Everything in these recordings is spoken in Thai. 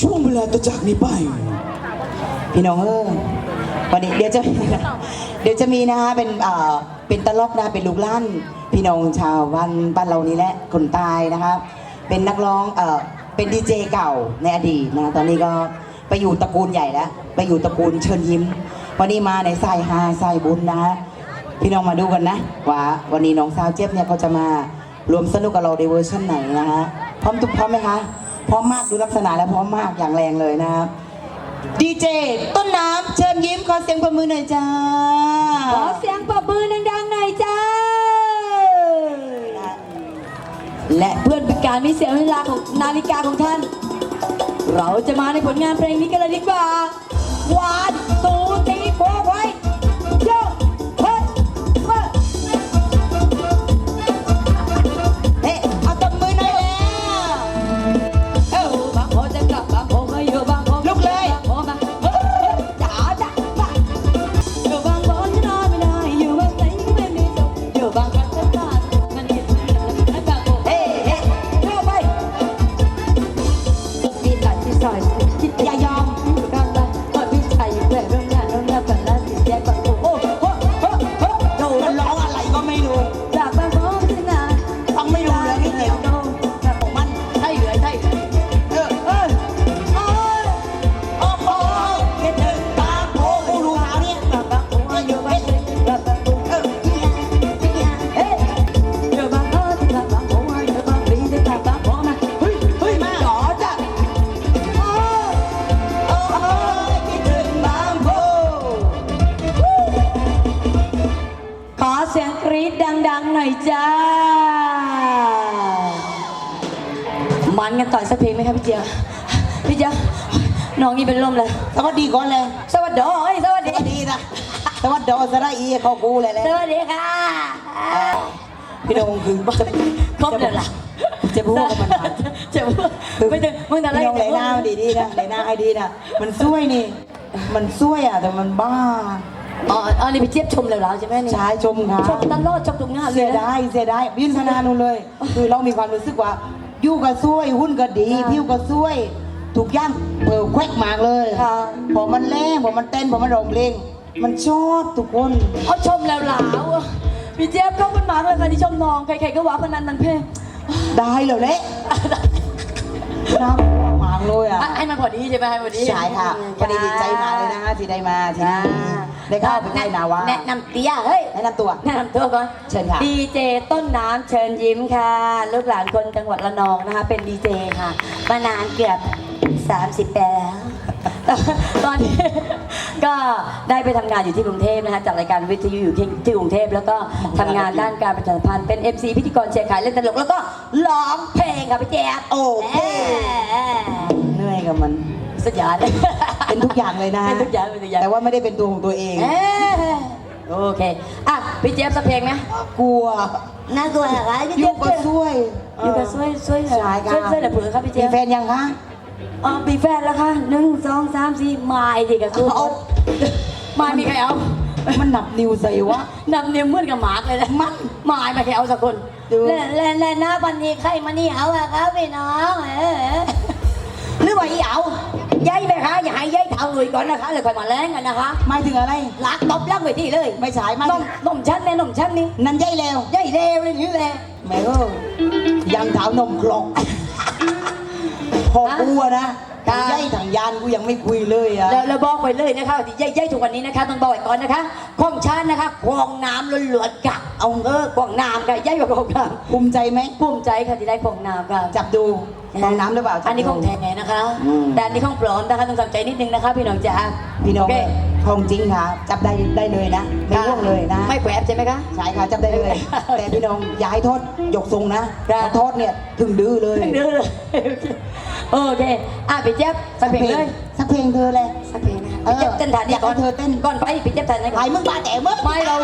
ช่วงเวลาต่อจากนี้ไป พี่น้องเออวันนี้เดี๋ยวจะเดี๋ยวจะมีนะฮะเป็นเอ่อเป็นตลกนะเป็นลูกล้านพี่น้องชาวบ้านบ้านเรานี่แหละคนตายนะครับ เป็นนักร้องเอ่อเป็นดีเจเก่าในอดีตนะตอนนี้ก็ไปอยู่ตระกูลใหญ่แล้ว ไปอยู่ตระกูลเชิญยิ้ม วันนี้มาในสายฮาสายบุญนะฮะพี่น้องมาดูกันนะว่าวันนี้น้องสาวเจี๊ยบเนี่ยเขาจะมารวมสนุกกับเราในเวอร์ชันไหนนะฮะพร้อมทุกพร้อมไหมคะ พร้อมมากดูลักษณะแล้วพร้อมมากอย่างแรงเลยนะครับดีเจต้นน้ำเชิญยิ้มขอเสียงปรบมือหน่อยจ้าขอเสียงปรบมือดังๆหน่อยจ้า และเพื่อนเป็นการไม่เสียเวลาของนาฬิกาของท่าน เราจะมาในผลงานเพลงนี้กันเลยดีกว่าวันตูตีโฟไว้ มันกันต่อยสักเพลงไหมครับพี่เจียวพี่เจียวน้องนี่เป็นลมเลยสวัสดีก่อนเลย สวัสดีเฮ้ยสวัสสดีวัสดีนะสวัสดีสระอีเขากูเลยแหละสวัสดีค่ะ พี่โดงคือจะครบเลยล่ะจะพูดกับมันมาจะพูดไม่ถึงมึงแต่ละพี่น้องเลยหน้ามันดีดีๆนะเลยหน้าให้ดีนะมันช่วยนี่ มันช่วยอะแต่มันบ้าอ๋ออ๋อนี่พี่เจี๊ยบชมเลยเหรอใช่ไหมนี่ชายชมครับชมตลอดชมทุกงานเลเสียยนะดายเสียดายยื่นพนานุเลย คือเรามีความรู้สึกว่า ยู่ก็ช่วยหุ้นก็ดีค่ะพิ้วก็ช่วยทุกอย่างเปิดแควกมากเลยค่ะ พอมันแรงพอมันเต้นพอมันร้องเพลงมันชอบทุกคนเขาชมแล้วหลาวพี่เจี๊ยบขอบคุณมากเลยค่ะที่ชมน้องใครๆก็ว่าคนนั้นมันเพลงได้แล้วแหละน้ำหวางเลยอะ อะให้มันพอดีใช่ไหมให้พอดี ใช่ค่ะพอดีดีใจมากเลยนะที่ได้มาที่นี่ ได้เข้าไปใกล้นาวาแนะนำเตี้ยเฮ้ยแนะนำตัวแนะนำตัวก่อนเชิญค่ะดีเจต้นน้ำเชิญยิ้มค่ะ ลูกหลานคนจังหวัดระนองนะคะ เป็นดีเจค่ะ มานานเกือบ30ปีแล้วตอนนี้ก็ได้ไปทำงานอยู่ที่กรุงเทพนะคะจัดรายการวิทยุอยู่ที่ที่กรุงเทพแล้วก็ทำงานด้านการประชาสัมพันธ์เป็น MC พิธีกรเชียร์ขายเล่นตลกแล้วก็ร้องเพลงค่ะพี่แจ๊บโอเคเหนื่อยกับมันสุดยอดเป็นทุกอย่างเลยนะเป็นทุกอย่างเป็นทุกอย่างแต่ว่าไม่ได้เป็นตัวของตัวเองเอ้ยโอเคอะพี่เจี๊ยบสักเพลงไหมกลัวน่ากลัวเหรอคะพี่ยุเจี๊ยกบก็ช่วยอยู่กับช่วยช่วยเหรอใช่ค่ะช่วยช่วยเหลือเผื่อครับพี่มีเจี๊ยบแฟนยังคะอ๋อมีแฟนแล้วค่ะหนึ่งสองสามสี่ไม้ดิกับคือเอาไม้มีใครเอามันหนับนิ้วใส่วะนำเนี่ยเหมือนกับหมากเลยนะมันไม้ไม่ใครเอาสักคนดูเล่นเล่นเล่นนะวันนี้ใครมานี่เอาอะครับพี่น้องเออหรือว่าอีเอา ย้ายไปคะอย่าให้ย้ายเท่าเลยก่อนนะคะเลยค่อยมาแรงกันนะคะหมายถึงอะไรลักตบลักไปที่เลยไม่ใช่ไม่นมนมชั้นเนี่ยนมชั้นนี่นั่นใหญ่แล้วใหญ่เร็วเลยนี่แหละแม่ก็ยังเท้านมคลอกพอกูอะนะค่ะทางใหญ่ทางยานกูยังไม่คุยเลยอะแล้วแล้วบอกไปเลยนะคะที่ใหญ่ๆทุกวันนี้นะคะต้องบอกไว้ก่อนนะคะของชาตินะคะควงน้ำล้วนๆกะเอาเออควงน้ำค่ะใหญ่กว่าควงน้ภูมิใจไหมำภูมิใจค่ะที่ได้ควงน้ำค่ะจับดู ฟองน้ำหรือเปล่าจับอันนี้ของดูแท้นะคะ อืม แต่อันนี้ของปลอมนะคะต้องทำใจนิดนึงนะคะ พี่น้องจ๋าพี่น้องโเคของจริงค่ะ จับได้ได้เลยนะไม่ร่วงเลยนะไม่แขวบใช่ไหมคะ ใช่ค่ะจับได้เลย แต่พี่น้องอย่าให้โทษยกทรงนะครับถ้าโทษเนี่ยถึงดื้อเลยเดือเลยโอเคอะพี่เจี๊ยบสักเพลงเลยสักเพลงเธอเลย สักเพลงนะคะเออพี่เจี๊ยบเต้นฐานนี้ก่อนอยากให้เธอเต้น ก่อนไปพี่เจี๊ยบเต้นไหนก่ไปอนมึงบ้าแต่มึงไม่เรา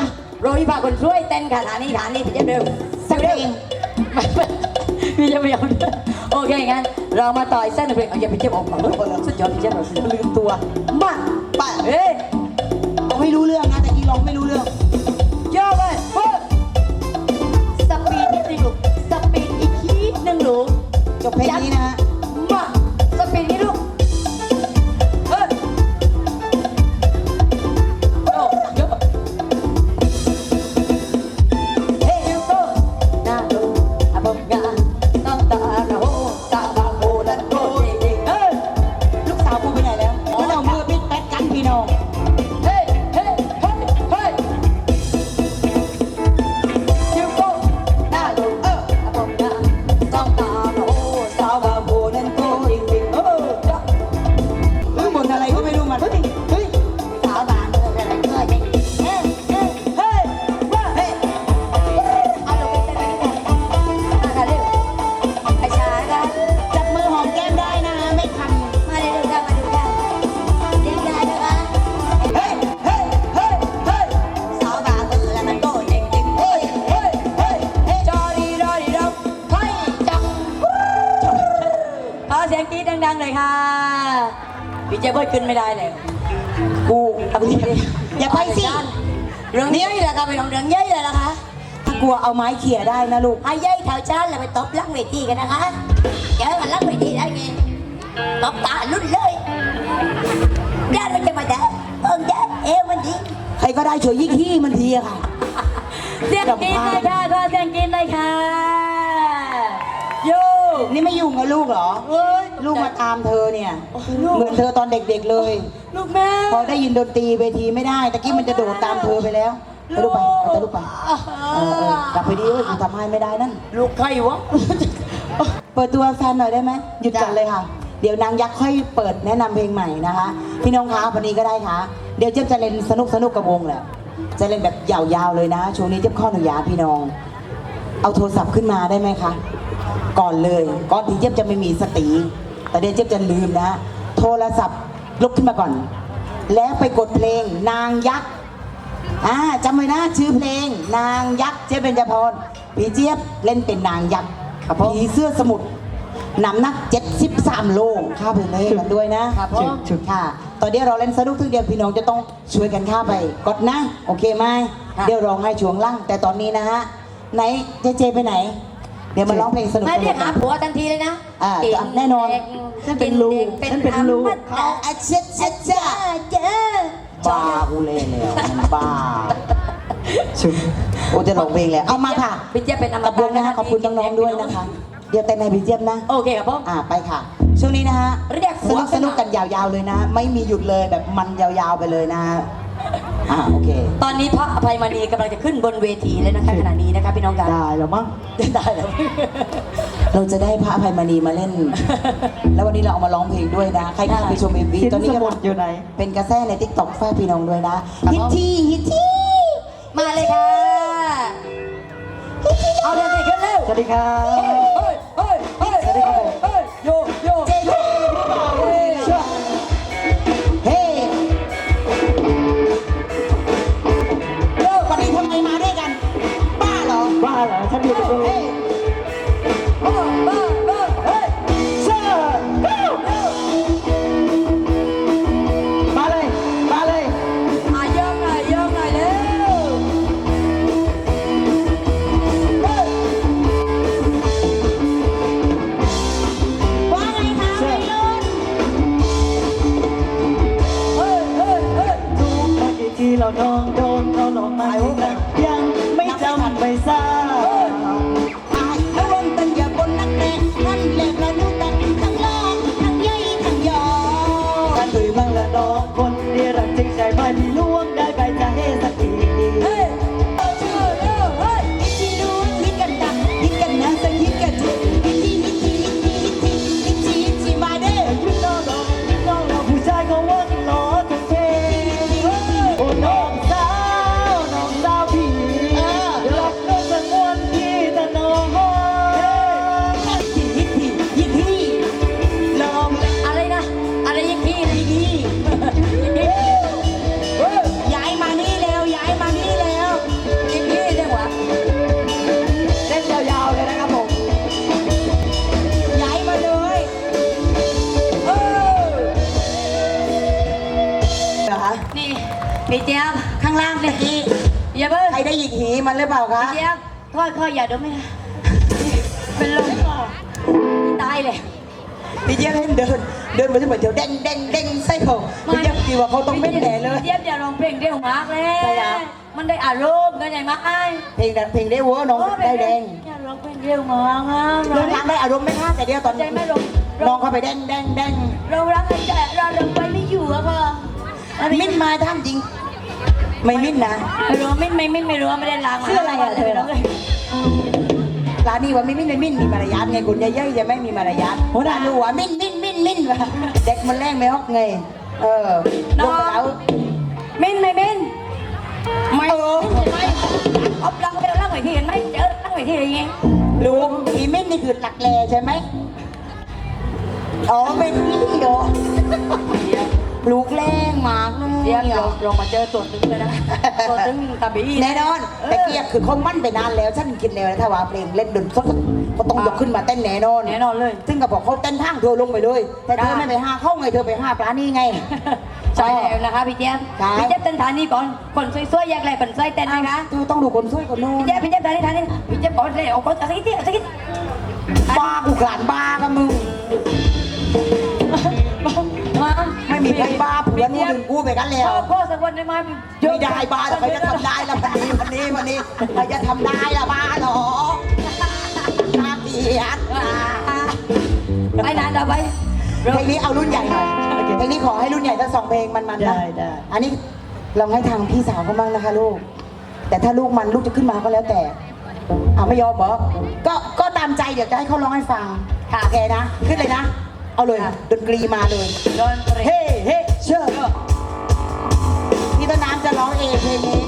เราที่พาคนช่วยเต้นค่ะฐานนี้ฐานนี้พี่เจี๊ยบเร็วสักเพลง ไม่ไม่ พี่จะไม่เอาโอเคงั้นเรามาต่อยเส้นเพลงเอาอย่าพี่เจี๊ยบออกก่อนสุดยอดพี่เจี๊ยบเราสุดยอดลืมตัวมาไปเฮ้ยเอาไม่รู้เรื่องนะแต่กี้ร้องไม่รู้เรื่องเยอะเลยเฮ้ยสปีดนิดนึงลูกสปีดอีกทีหนึ่งลูกจบเพลงนี้นะฮะ พี่เจ๊เบิร์ดขึ้นไม่ได้เลยกูเอาไปดิอย่าไปสิ เรื่องนี้แหละค่ะเป็นของเรื่องใหญ่เลยนะคะถ้ากลัวเอาไม้เขี่ยได้นะลูกไอ้ใหญ่แถวจ้านเราไปตบลังเวทีกันนะคะเจอกันลังเวทีได้ไงตบตาลุ่นเลยญาติมันจะมาแดงเอิงแดงเอวมันดีใครก็ได้ช่วยยิ่งที่มันทีอะค่ะ เสียงกินเลยค่ะก็เสียงกินเลยค่ะโย นี่ไม่ยุ่งกับลูกเหรอ เอ้ยลูกมาตามเธอเนี่ย ลูกเหมือนเธอตอนเด็กๆเลย ลูกแม่พอได้ยินดนตรีเวทีไม่ได้ ตะกี้มันจะโดดตามเธอไปแล้วไปลูกไปเอาแต่ลูกไปเออเออกลับไปดีเว้ยกูทำให้ไม่ได้นั่น ลูกใครวะ เปิดตัวแฟนหน่อยได้ไหมหยุดกันเลยค่ะ เดี๋ยวนางยักษ์ค่อยเปิดแนะนำเพลงใหม่นะคะ พี่น้องคะวันนี้ก็ได้ค่ะ เดี๋ยวเจ๊ยบจะเล่นสนุกสนุกกับวงแหละจะเล่นแบบยาวๆเลยนะช่วงนี้เจ๊ยบข้อหนุญาตพี่น้อง เอาโทรศัพท์ขึ้นมาได้ไหมคะ ก่อนเลย ก่อนที่เจ๊ยบจะไม่มีสติ แต่เดี๋ยวเจ๊ยบจะลืมนะ โทรศัพท์ลุกขึ้นมาก่อน แล้วไปกดเพลงนางยักษ์อ่าจำไว้นะชื่อเพลง นางยักษ์เจ๊ยบเบญจพรพี่เจี๊ยบเล่นเป็นนางยักษ์ผีเสื้อสมุทรน้ำหนัก 73 โลข้าไปเลยกันด้วยนะครับผมชุดค่ะ ตอนนี้เราเล่นสนุกทุกเดียวพี่น้องจะต้องช่วยกันข้าไปกดนะ โอเคไหมครับเดี๋ยวร้องให้ช่วงล่าง แต่ตอนนี้นะฮะ ไหนเจเจไปไหน เดี๋ยวมาร้องเพลงสนุกไม่ๆเรียกกัหานผัวทันทีเลยนะอ่ากิแน่นอนเด็กฉันเป็นลูกกิฉันเป็นลูกอมตะอาเช็ดเช็ดจ้าเจ้าบ้ากูเล่นแล้วมันบ้าชุดโอ้จะร้องเพลงแล้วเอามาค่ะพี่เจี๊ยบเป็นอมกับตะวงนะฮะขอบคุณน้องๆด้วยนะคะ เดี๋ยวแต่ในพี่เจี๊ยบนะโอเคครับผมอ่าไปค่ะช่วงนี้นะฮะเรียกสหัวนุกสนุกกันยาวๆเลยนะ ไม่มีหยุดเลยแบบมันยาวๆไปเลยนะฮะ อ่าโอเค ตอนนี้พระอภัยมณีกำลังจะขึ้นบนเวทีเลยนะคะขณะนี้นะคะพี่น้องกันได้แล้วมั้ง ได้แล้ว เราจะได้พระอภัยมณีมาเล่น แล้ววันนี้เราเอามาร้องเพลงด้วยนะ ใครที่ไปชมเอ็มวีตอนนี้กำลังอยู่ไหน เป็นกระแสในทิกตอกฝากพี่น้องด้วยนะฮิตที่ฮิตที่มาเลยค่ะ เอาเดี๋ยวสิขึ้นเร็ว สวัสดีครับ อฉันอ พี่เจี๊ยบข้างล่างเมื่อกี้อย่าเพิ่งใครได้หยิกหีมันหรือเปล่าคะ พี่เจี๊ยบค่อยค่อยอย่าดมไม่ได้เป็นลมตายเลยพี่เจี๊ยบให้เดิน เดินมาที่เหมือนเดี๋ยวเด้งเด้งเด้งไส้เขาพี่เจี๊ยบคิดว่าเขาต้องเม่นแหน่เลยพี่เจี๊ยบอย่าร้องเพลงเร็วมากเลยใช่อะมันได้อารมณ์กันใหญ่มากไอ้เพลงเพลงได้เวอร์น้องได้แดงอย่าร้องเพลงเร็วมากอะเรื่องทางได้อารมณ์ไหมคะแต่เดี๋ยวตอนใจไม่ลงน้องเข้าไปแดงแดงแดงเรารักกันแต่เราเราไปไม่อยู่อะค่ะ มิ้นมาท่ามจริง ไม่มิ้นนะไม่รู้ไม่ไม่ไม่ไม่รู้ว่าไม่ได้ล้างมาชื่ออะไรอะเธอเลยร้านนี้ว่าไม่มิ้นไม่มิ้นมีมารยาทไงคุณยายๆจะไม่มีมารยาทหัวหน้ารู้ว่ามิ้นมิ้นมิ้นมิ้นว่ะเด็กมันแรงไม่ออกไง เออลงไปแล้วมินไม่มินไม่เออไม่เอาลังไปลังไปที่เห็นไหมเจอลังไปที่อะไรเงี้ยรู้อีมิ้นนี่คือหลักแลใช่ไหมอ๋อเป็นนี่เหรอ ลูกแรงมากเลยเดี๋ยวอะเราเรามาเจอตัวตึงเลยนะ ตัวตึงตาบีแน่นอนเออแต่เกียกคือคงมั่นไปนานแล้วฉันคิดแล้วนะถ้าว่าเพลงเล่นดนตรีก็ต้องยกขึ้นมาเต้นแน่นอนแน่นอนเลย ซึ่งก็บอกเขาเต้นทางเธอลงไปเลย แต่เธอได้ไม่ไปห้าเข้าไงเธอไปห้าปลานี่ไงใช่แล้วนะคะพี่เจี๊ยบครับพี่เจี๊ยบเต้นฐานนี้ก่อนคนสวยๆอยากแหล่คนสวยเต้นนะคะเธอต้องดูคนช่วยคนนู้นพี่เจี๊ยบพี่เจี๊ยบฐานนี้ฐานนี้พี่เจี๊ยบก่อนเลยเอาก่อนสักนิดเดียวสักนิดบ้ากูขลานบ้ากับมึงมาไม่มีใครบ้าเผื่อนคนอื่นกูไปกันแล้วพ่อพ่อสักวันได้ไหมไม่ได้บ้าแต่ใครจะทำได้ละวันนี้วันนี้วันนี้ใครจะทำได้ละบ้าเหรอน่าเกลียดไปนานเราไปเพลงนี้เอารุ่นใหญ่หน่อยเพลงนี้ขอให้รุ่นใหญ่ทั้งสองเพลงมันๆนะได้ได้อันนี้ลองให้ทางพี่สาวเขาบ้างนะคะลูก แต่ถ้าลูกมันลูกจะขึ้นมาก็แล้วแต่อ่าไม่ยอมบอกก็ก็ตามใจเดี๋ยวจะให้เขาร้องให้ฟังค่ะโอเคนะ ขึ้นเลยนะ เอาเลยค่ะดนตรีมาเลยโดนเตะเฮ้เฮ้เชื่อพี่ต้นน้ำจะร้องเองเพลงนี้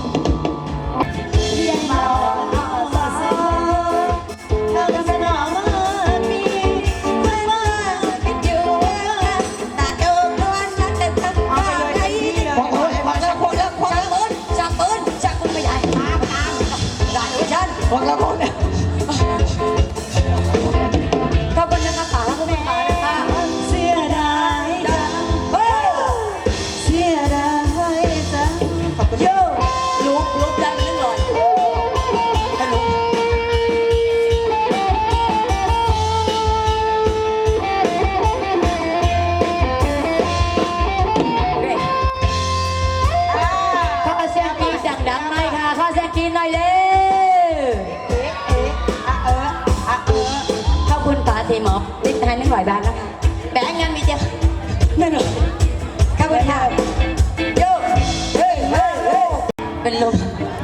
เป็นลม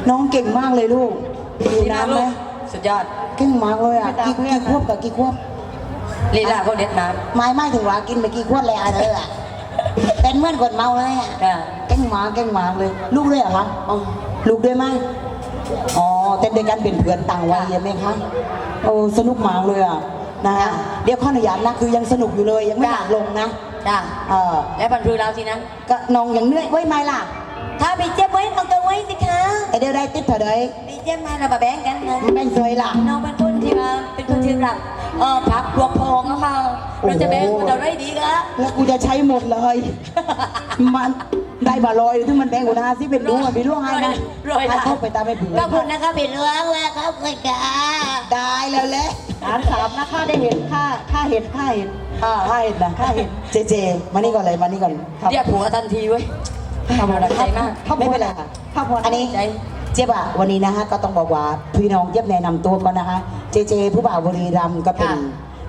น้องเก่งมากเลยลูกดูน้ำไหมสุดยอดเก่งมากเลยอะกี่กี่ควบกับกี่ควบลีลาพวกเด็ดน้ไม่ไม่ถึงว่ากินไปกี่ควบแล้วเธออะเป็นเหมื่อนคนเมาเลยอะำค่ะเก่งมากเก่งมากเลย ลูกด้วยเหรอคะอ๋อลูกด้วยไหมอ๋อเต้นด้วยกันเป็นเพื่อนต่างวัยใช่ไหมคะโอ้สนุกมากเลยอะนะฮะเดี๋ยวข้ออนุญาตนะคือยังสนุกอยู่เลยยังไม่หลักลงนะจ้าเออและบรรทุเราสินะก็น้องยังเหนื่อยไว้ไหมล่ะ ถ้าพี่เจ็บไว้ต้องตัวไว้สิคะไอเดียวได้ติดเท่าใดพี่เจ็บมาเรามาแบ่งกันนะแบ่งซอยล่ะน้องเป็นคนที่ว่าเป็นคนที่รักเออพักพวกพองอะค่ะเราจะแบ่งเราได้ดีกะแล้วกูจะใช้หมดเลย มันได้บาลอยที่มันแบ่งกูนะสิเป็นรู้มันเป็นร่วงให้นะรวยให้ละเข้าไปตามไม่ผืนขอบคุณนะคะพี่เลื้องและขอบคุณค่ะได้แล้วแหละฐานสามนะค่าได้เห็นค่าค่าเห็นค่าเห็นอ่าให้นะให้เจเจมานี่ก่อนเลยมานี่ก่อนครับเรียกผัวทันทีเว้ย ขอบคุณใจมากไม่เป็นไรค่ะข้าวพวนอันนี้ใจเจี๊ยบอะวันนี้นะฮะก็ต้องบอกว่าพี่น้องเจี๊ยบแนะนำตัวก่อนนะคะ เจเจ ผู้บ่าวบุรีรัมย์ก็เป็นค่ะ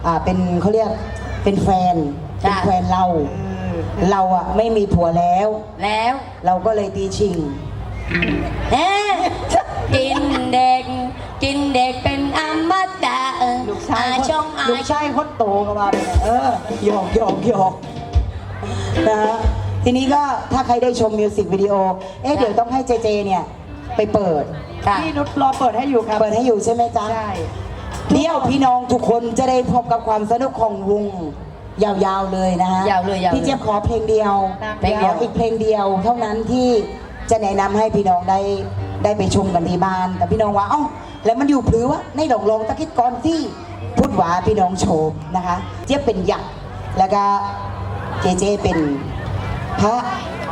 อ่าเป็นเขาเรียกเป็นแฟนเป็นค่ะแฟนเราเราอะไม่มีผัวแล้ว แล้วเราก็เลยตีชิงเอ๊ะกินเด็ก กินเด็กเป็นอมตะเออลูกชายอาคนชงอาลูกชายคนโตก็มาเป็นเออหยอกหยอกหยอกนะฮะ ทีนี้ก็ถ้าใครได้ชมมิวสิกวิดีโอ เอ๊ะเดี๋ยวต้องให้เจเจเนี่ยไปเปิดค่ะพี่นุชรอเปิดให้อยู่ครับเปิดให้อยู่ใช่ไหมจ๊ะ ใช่ เดี๋ยวพี่น้องทุกคนจะได้พบกับความสนุกของวงยาวๆเลยนะฮะยาวเลยยาวเลยพี่เจี๊ยบขอเพลงเดียวเพลงเดียว ขออีกเพลงเดียว เท่านั้นที่จะแนะนำให้พี่น้องได้ได้ไปชมกันที่บ้าน แต่พี่น้องว่าเอ้าแล้วมันอยู่พรือวะในหลงลงตะคิดก่อนที่พูดว่าพี่น้องโชมนะคะ เจี๊ยบเป็นยักษ์แล้วก็เจเจเป็น พระ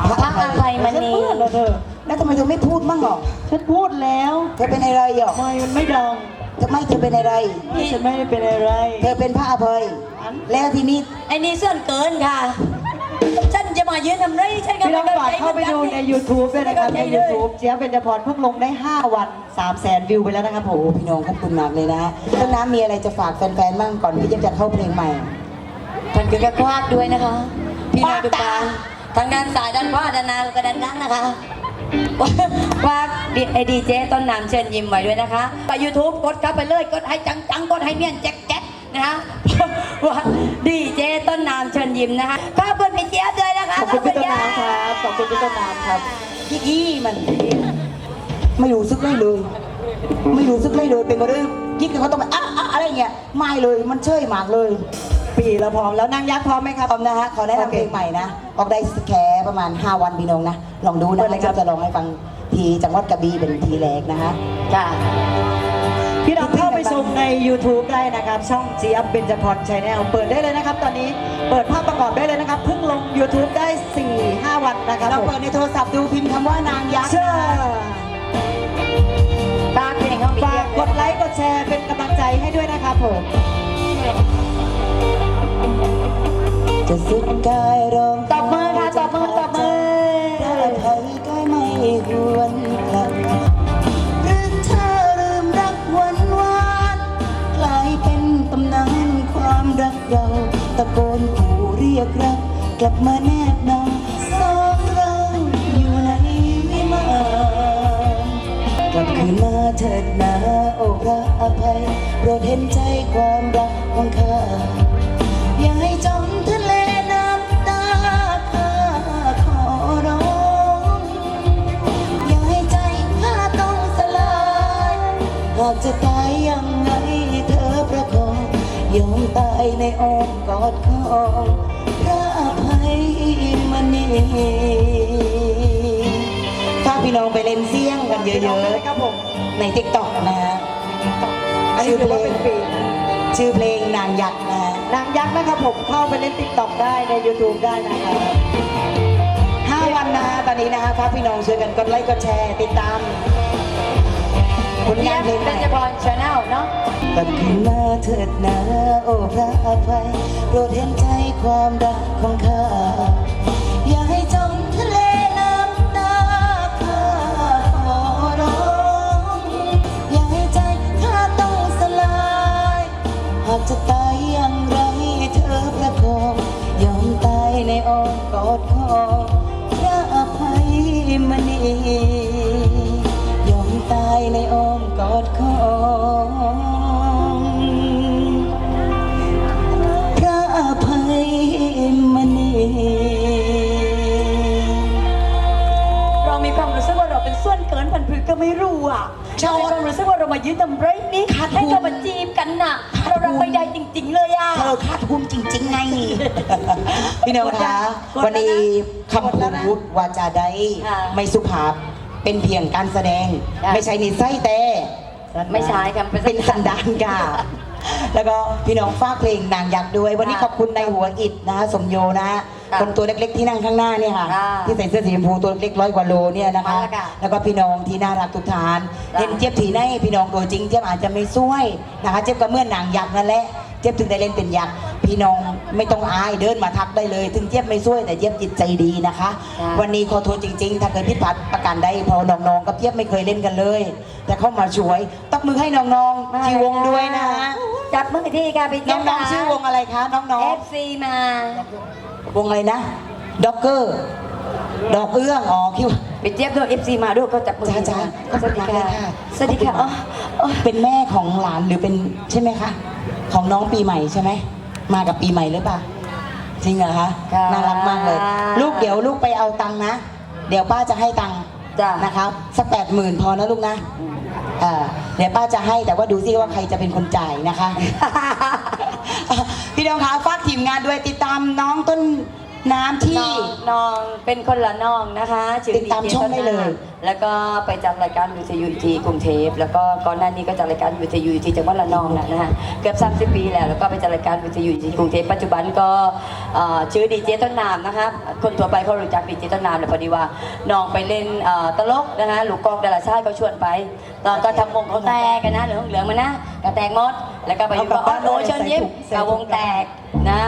พระอภัยมฉันณีพูดแล้วเธอแล้วทำไมเธอไม่พูดมั่งหรอฉันพูดแล้วเธอเป็นอะไรหรอทำไมมันไม่ดังทำไมเธอเป็นอะไรฉันไม่ได้เป็นอะไร เธอเป็นพระอภัย แล้วทีนี้ไอ้นี่เสื่อนเกินค่ะ ฉันจะมายืนทำไรฉันก็พี่น้องฝากเข้าไปดูใน YouTube ด้วยนะครับใน YouTube เจี๊ยบเบญจพรเพิ่งลงได้ 5 วัน3แสนวิวไปแล้วนะครับผมโอ้พี่น้องขอบคุณมากเลยนะฮะต้นน้ำมีอะไรจะฝากแฟนๆบ้างก่อนที่จะเข้าเพลงใหม่ ท่านคือกระควากด้วยนะคะ พี่น้องควากทุกตา ท่านทางด้านซ้ายด้านขวาด้านหน้าแล้วก็ด้านหลังนะคะว่าไอ้ดีเจต้นน้ำเชิญยิ้มไว้ด้วยนะคะไป YouTube กดเข้าไปเลยกดให้จังๆกดให้เมียนแจ๊กแจ๊กนะคะว่าดีเจต้นน้ำเชิญยิ้มนะคะขอบคุณพี่เจี๊ยบด้วยนะคะขอบคุณพี่ต้นน้ำครับขอบคุณพี่ต้นน้ำครับพี่กี้มันไม่รู้สึกเลยเลย ไม่รู้สึกเลยเลยเป็นมาด้วยยิ่งเขาต้องไปอะอะอะไรเงี้ยไม่เลยมันเชยมากเลย ปีเราพร้อมแล้วนางยักษ์พร้อมไหมครับพร้อมนะฮะขอแนะโอเคนำเพลงใหม่นะ ออกได้แค่ประมาณ 5 วันพี่น้องนะ ลองดูนะเปิดเลยครับจะลองให้ฟังทีจังหวัดกระบี่เป็นทีแรกนะฮะจ้ะพี่น้องเข้าไปชมใน YouTube ได้นะครับ ช่องจีอัพเบนจพรชัยแนลเปิดได้เลยนะครับ ตอนนี้เปิดภาพประกอบได้เลยนะครับเพิ่งลง YouTube ได้ 4-5 วันนะครับเราผมเปิดในโทรศัพท์ดูพิมพ์คำว่านางยักษ์เชื่อตาเพลงเขามีฝาเยกอะกดไลค์กดแชร์เป็นกำลังใจให้ด้วยนะครับผม จะสุดกายร้องตบมือค่ะตบมือตบมือพระไทยก็ไม่หวนกลับหรือเธอลืมรักหวานหวานกลายเป็นตำนานความรักเราตะโกนขู่เรียกรัก กลับมาแนบนองสองเราอยู่ในวิมานกลับคืนมาเถิดนาโอ้พระอภัยโปรดเห็นใจความรักของข้า หากจะตายยังไงเธอประคองยอมตายในอ้อมกอดของพระอภัยมณีฝาพี่น้องไปเล่นเสียงกันเยอะครับผมๆ ในติ๊กต็อกนะฮะ อันนี้ถือว่าเป็นปีชื่อเพลงนางยักษ์นะฮะนางยักษ์นะครับผมเข้าไปเล่นติ๊กต็อกได้ใน YouTube ได้นะครับห้าวันนะฮะตอนนี้นะฮะฝาพี่น้องช่วยกันกดไลค์กดแชร์ติดตาม ผลเยี่ยนมเพลงใหเป็นจพรชาแนลเนาะกลับคืนมาเถิดนาโอ้พระอภัยโปรดเห็นใจความรักของข้า ก็ไม่รู้อะใช่เรามีความรู้สึกว่าเรามายืนทำไรนี่ขาดทุน ให้เรามาจีบกันน่ะ เรารับไม่ได้จริง ๆ เลยอะ เธอคาดทุนจริง ๆ ไง พี่น้องคะกดแล้วนะวันนี้คำกดแล้วนะพูดวาจาใดค่ะ ไม่สุภาพเป็นเพียงการแสดงค่ะไม่ใช่นิสัยแต่ ไม่ใช่ค่ะเป็นสันดานกาแล้วก็พี่น้องฝากเพลงนางยักษ์ด้วย วันนี้ค่ะขอบคุณในายหัวอิดนะฮะสมโยนะฮะ ค่ะคนตัวเล็กๆที่นั่งข้างหน้าเนี่ยค่ะ ค่ะที่ใส่เสื้อสีชมพูตัวเล็กร้อยกว่าโลเนี่ยนะคะ มาแล้วค่ะแล้วก็พี่น้องที่น่ารักทุกท่านค่ะเห็นเจี๊ยบถีในพี่น้องตัวจริงเจี๊ยบอาจจะไม่ช่วยนะคะ เจี๊ยบก็เหมื่อนนางยักษ์นั่นแหละเจี๊ยบถึงได้เล่นเป็นยักษ์พี่น้องไม่ต้องอายเดินมาทักได้เลย ถึงเจี๊ยบไม่ช่วยแต่เจี๊ยบจิตใจดีนะคะ ค่ะ วันนี้ขอโทษจริง ๆ ถ้าเคยผิดพลาดประการใดเพราะน้องๆกับเจี๊ยบไม่เคยเล่นกันเลย แต่เข้ามาช่วยตบมือให้น้องๆที่วงด้วยนะจับมือที่ค่ะพี่น้องๆชื่อวงอะไรคะน้องเอฟซีมาๆ วงอะไรนะด็อกเกอร์ดอกเอื้องอ๋อคิดว่าพี่เจี๊ยบด้วยเอฟซีมาด้วยก็จับมือจ้าจ้าสวัสดีขอบคุณค่ะมากเลยค่ะสวัสดีค่ะอ๋ออ๋อเป็นแม่ของหลานหรือเป็นใช่ไหมคะ ของน้องปีใหม่ใช่ไหม มากับปีใหม่หรือเปล่าจริงเหรอคะค่ะ น่ารักมากเลย ลูกเดี๋ยวลูกไปเอาตังค์นะ เดี๋ยวป้าจะให้ตังค์จ้ะนะครับสักแปดหมื่นพอนะลูกนะเออเดี๋ยวป้าจะให้แต่ว่าดูซิว่าใครจะเป็นคนจ่ายนะคะ พี่น้องคะฝาก ทีมงานด้วยติดตามน้องต้น น้ำที่ น้องน้องเป็นคนละน้องนะคะชื่อ ติดตามช่องได้เลย แล้วก็ไปจัดรายการวิทยุที่กรุงเทพแล้วก็ก่อนหน้านี้ก็จัดรายการวิทยุที่จังหวัดระนองนะนะฮะเกือบ30 ปีแล้วแล้วก็ไปจัดรายการวิทยุที่กรุงเทพปัจจุบันก็เอ่อชื่อดีเจต้นน้ำนะคะคนทั่วไปเขารู้จักดีเจต้นน้ำเลยพอดีว่าน้องไปเล่นเอ่อตลกนะคะลูกกองดาราชาติเขาชวนไป ตอนก็ทำวงเขาแตกกันนะเหลืองเหลืองๆมานะก็แตกหมดแล้วก็ไปอยู่กับเอากลับบ้านโอเชิญยิ้มใส่ถุง กับวงแตกนะ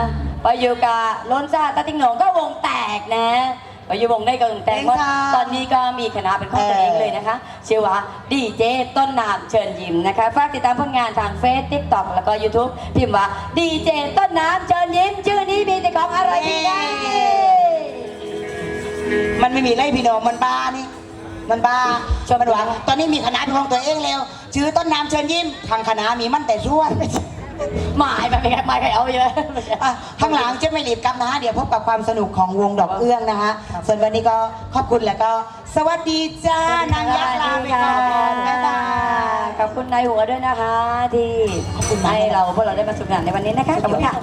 ไปอยู่กับโลนซ่าตาติงโหนงก็วงแตกนะไปอยู่วงได้ก็วงแตกหมดเพลงค่ะตอนนี้ก็มีคณะเป็นของตัวเองเลยนะคะชื่อว่าดีเจต้นน้ำเชิญยิ้มนะคะฝากติดตามผลงานทางเฟซทิกตอกแล้วก็ YouTube พิมพ์ว่าดีเจต้นน้ำเชิญยิ้มชื่อนี้มีแต่ของอะไรดีได้มันไม่มีไล่พี่น้องมันบ้านี่มันบ้าชมมันหวัง ตอนนี้มีคณะเป็นของตัวเองแล้วชื่อต้นน้ำเชิญยิ้มทางคณะมีมั่นแต่ช่วย หมายแบบไม่ไม่ใครเอาเยอะ อะข้างหลังเจ๊ไม่รีบกลับนะฮะ เดี๋ยวพบกับความสนุกของวงดอกเอื้องนะคะส่วนวันนี้ก็ขอบคุณแล้วก็ สวัสดีจ้า นางยักษ์ลาไปก่อนบ๊ายบาย ขอบคุณนายหัวด้วยนะคะ ที่ขอบคุณมากให้เราพวกเราได้มาสุขงานในวันนี้นะคะ ขอบคุณค่ะ